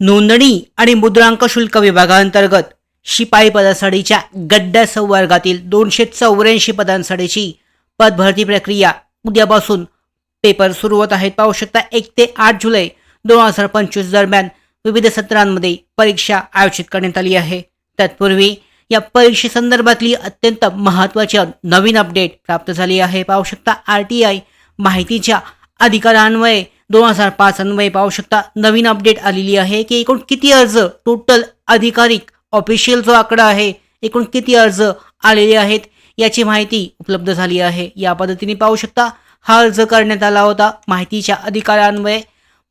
नोंदणी आणि मुद्रांक शुल्क विभागांतर्गत शिपाई पदासाठीच्या गड्डा संवर्गातील दोनशे चौऱ्याऐंशी पदांसाठीची पदभरती प्रक्रिया उद्यापासून पेपर सुरू होत आहेत. पाहू शकता एक ते आठ जुलै दोन हजार पंचवीस दरम्यान विविध सत्रांमध्ये परीक्षा आयोजित करण्यात आली आहे. तत्पूर्वी या परीक्षेसंदर्भातली अत्यंत महत्त्वाची नवीन अपडेट प्राप्त झाली आहे. पाहू शकता आर टी आय माहितीच्या अधिकारान्वये दोन हजार पाच अन्वये पाहू शकता नवीन अपडेट आलेली आहे की एकूण किती अर्ज टोटल अधिकारिक ऑफिशियल जो आकडा आहे एकूण किती अर्ज आलेले आहेत याची माहिती उपलब्ध झाली आहे. या पद्धतीने पाहू शकता हा अर्ज करण्यात आला होता माहितीच्या अधिकारान्वये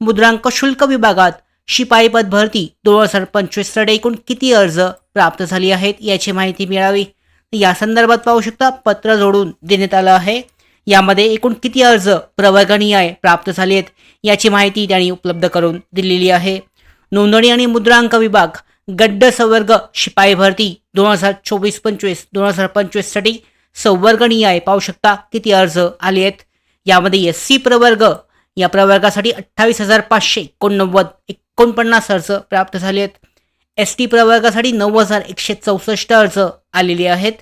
मुद्रांक शुल्क विभागात शिपाई पद भरती दोन हजार पंचवीससाठी एकूण किती अर्ज प्राप्त झाली आहेत याची माहिती मिळावी. या संदर्भात पाहू शकता पत्र जोडून देण्यात आलं आहे. यामध्ये एकूण किती अर्ज प्रवर्गणीय प्राप्त झाले आहेत याची माहिती त्यांनी उपलब्ध करून दिलेली आहे. नोंदणी आणि मुद्रांक विभाग गड्ड संवर्ग शिपाई भरती दोन हजार चोवीस पंचवीस दोन हजार पंचवीससाठी संवर्गनीय पाहू शकता किती अर्ज आले आहेत. यामध्ये एस सी प्रवर्ग या प्रवर्गासाठी अठ्ठावीस हजार पाचशे एकोणनव्वद एकोणपन्नास अर्ज प्राप्त झाले आहेत. एस टी प्रवर्गासाठी नऊ हजार एकशे चौसष्ट अर्ज आलेले आहेत.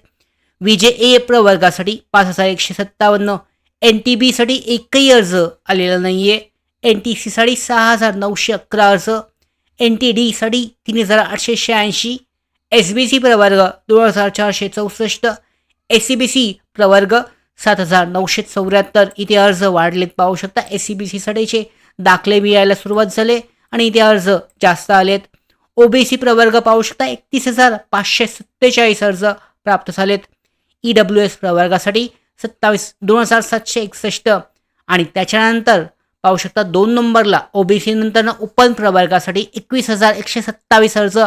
विजे ए प्रवर्गासाठी पाच हजार एकशे सत्तावन्न. एन टी बीसाठी एकही अर्ज आलेला नाही आहे एन टी सीसाठी सहा हजार नऊशे अकरा अर्ज. एन टी डीसाठी तीन हजार आठशे शहाऐंशी. एस बी सी प्रवर्ग दोन हजार चारशे चौसष्ट. एस सी बी सी प्रवर्ग सात हजार नऊशे चौऱ्याहत्तर. इथे अर्ज वाढलेत पाहू शकता. एस सी बी सीसाठीचे दाखले मिळायला सुरुवात झाले आणि इथे अर्ज जास्त आलेत. ओबीसी प्रवर्ग पाहू शकता एकतीस हजार पाचशे सत्तेचाळीस अर्ज प्राप्त झालेत. ई डब्ल्यू एस प्रवर्गासाठी सत्तावीस दोन हजार सातशे एकसष्ट. आणि त्याच्यानंतर पाहू शकता दोन नंबरला ओबीसी नंतर ओपन प्रवर्गासाठी एकवीस हजार एकशे सत्तावीस अर्ज.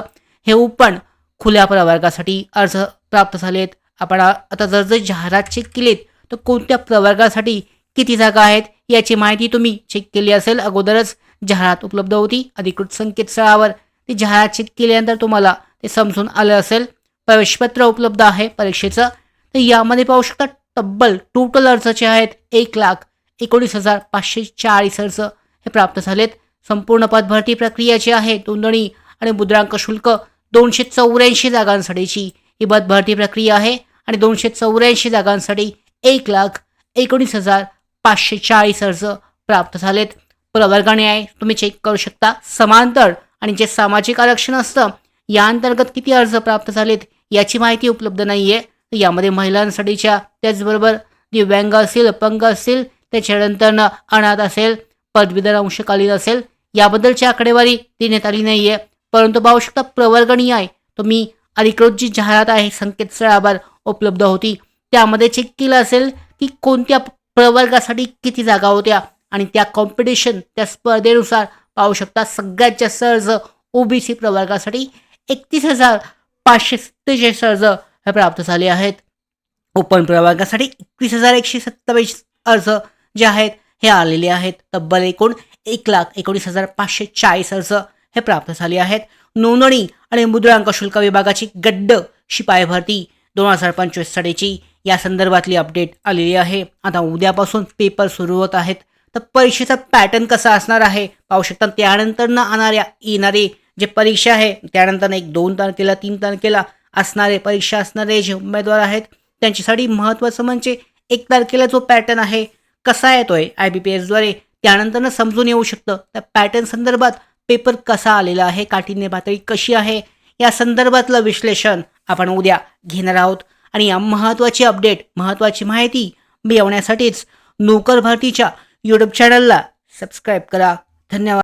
हे ओपन खुल्या प्रवर्गासाठी अर्ज प्राप्त झालेत. आपण आता जर जर जाहिरात चेक केलीत तर कोणत्या प्रवर्गासाठी किती जागा आहेत याची माहिती तुम्ही चेक केली असेल. अगोदरच जाहिरात उपलब्ध होती. अधिकृत संकेतस्थळावर ती जाहिरात चेक केल्यानंतर तुम्हाला ते समजून आलं असेल. प्रवेशपत्र उपलब्ध आहे परीक्षेचं. तर यामध्ये पाहू शकता तब्बल टोटल अर्जाचे आहेत एक लाख एकोणीस हजार पाचशे चाळीस अर्ज हे प्राप्त झालेत. संपूर्ण पदभरती प्रक्रिया जी आहे नोंदणी आणि मुद्रांक शुल्क दोनशे चौऱ्याऐंशी जागांसाठीची ही पदभरती प्रक्रिया आहे आणि दोनशे चौऱ्याऐंशी जागांसाठी एक लाख एकोणीस हजार पाचशे चाळीस अर्ज प्राप्त झालेत. प्रवर्गाने आहे तुम्ही चेक करू शकता. समांतर आणि जे सामाजिक आरक्षण असतं या अंतर्गत किती अर्ज प्राप्त झालेत याची माहिती उपलब्ध नाही आहे तर यामध्ये महिलांसाठीच्या त्याचबरोबर दिव्यांग असतील अपंग असतील त्याच्यानंतर न अनाथ असेल पदवीधर अंशकालीन असेल याबद्दलची आकडेवारी देण्यात आली नाही आहे परंतु पाहू शकता प्रवर्गणीय आहे. तुम्ही अधिकृत जी जाहिरात आहे संकेतस्थळावर उपलब्ध होती. त्यामध्ये चेक केलं असेल की कोणत्या प्रवर्गासाठी किती जागा होत्या आणि त्या कॉम्पिटिशन त्या स्पर्धेनुसार पाहू शकता सगळ्यात जास्त अर्ज ओबीसी प्रवर्गासाठी एकतीस हजार पाचशे सत्तेचाळीस अर्ज प्राप्त झाले आहेत. ओपन प्रवर्गासाठी एकवीस हजार एकशे सत्तावीस अर्ज जे आहेत हे आलेले आहेत. तब्बल एकूण एक लाख एकोणीस हजार पाचशे चाळीस अर्ज हे प्राप्त झाले आहेत. नोंदणी आणि मुद्रांक शुल्क विभागाची गड्ड शिपाई भरती दोन हजार पंचवीस साठीची या संदर्भातली अपडेट आलेली आहे. आता उद्यापासून पेपर सुरू होत आहेत. तर परीक्षेचा पॅटर्न कसा असणार आहे? पाहू शकता त्यानंतर न आणणाऱ्या येणारे जे परीक्षा आहे त्यानंतर एक दोन तारखेला तीन तारखेला असणारे परीक्षा असणारे जे उमेदवार आहेत त्यांच्यासाठी महत्त्वाचं म्हणजे एक तारखेला जो पॅटर्न आहे कसा येतोय आय बी पी एसद्वारे त्यानंतरनं समजून येऊ शकतं. त्या पॅटर्न संदर्भात पेपर कसा आलेला आहे काठीण्य पातळी कशी आहे या संदर्भातलं विश्लेषण आपण उद्या घेणार आहोत. आणि या महत्त्वाची अपडेट महत्त्वाची माहिती मिळवण्यासाठीच नोकर भारतीच्या यूट्यूब चॅनलला सबस्क्राईब करा. धन्यवाद.